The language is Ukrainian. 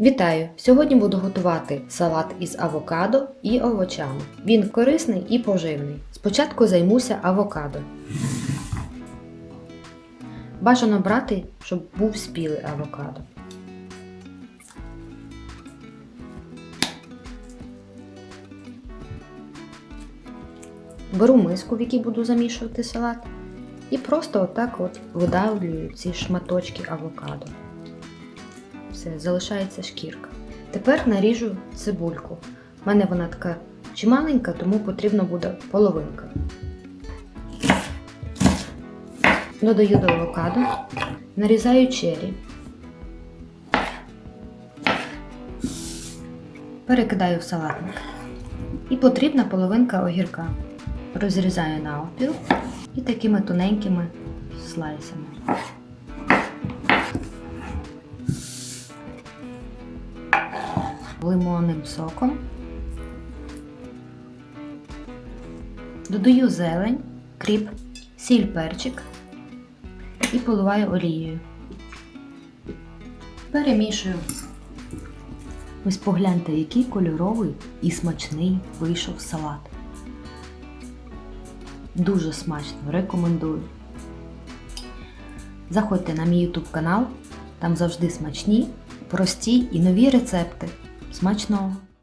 Вітаю! Сьогодні буду готувати салат із авокадо і овочами. Він корисний і поживний. Спочатку займуся авокадо. Бажано брати, щоб був спілий авокадо. Беру миску, в якій буду замішувати салат, і просто отак от видавлюю ці шматочки авокадо. Все, залишається шкірка. Тепер наріжу цибульку. У мене вона така чималенька, тому потрібно буде половинка. Додаю до авокадо, нарізаю чері. Перекидаю в салатник. І потрібна половинка огірка. Розрізаю навпіл і такими тоненькими слайсами. Лимонним соком. Додаю зелень, кріп, сіль перчик і поливаю олією. Перемішую. Ось погляньте, який кольоровий і смачний вийшов салат. Дуже смачно, рекомендую. Заходьте на мій YouTube канал, там завжди смачні, прості і нові рецепти. Смачного!